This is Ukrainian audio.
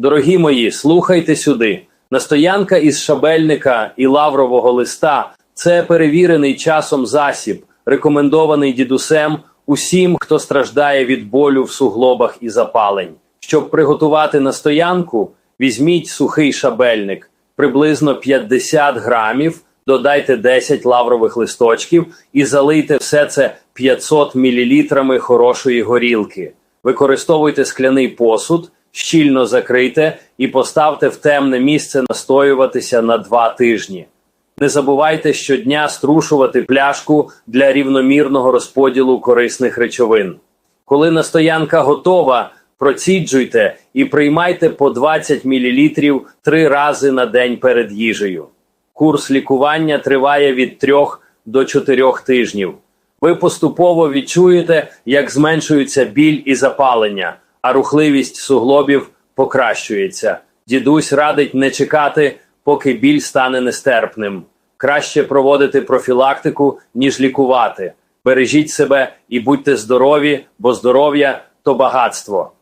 Дорогі мої, слухайте сюди. Настоянка із шабельника і лаврового листа це перевірений часом засіб, рекомендований дідусем усім, хто страждає від болю в суглобах і запалень. Щоб приготувати настоянку, візьміть сухий шабельник, приблизно 50 грамів, додайте 10 лаврових листочків і залийте все це 500 мл хорошої горілки. Використовуйте скляний посуд, щільно закрийте і поставте в темне місце настоюватися на 2 тижні. Не забувайте щодня струшувати пляшку для рівномірного розподілу корисних речовин. Коли настоянка готова, проціджуйте і приймайте по 20 мл три рази на день перед їжею. Курс лікування триває від 3 до 4 тижнів. Ви поступово відчуєте, як зменшується біль і запалення, а рухливість суглобів покращується. Дідусь радить не чекати, поки біль стане нестерпним. Краще проводити профілактику, ніж лікувати. Бережіть себе і будьте здорові, бо здоров'я то багатство.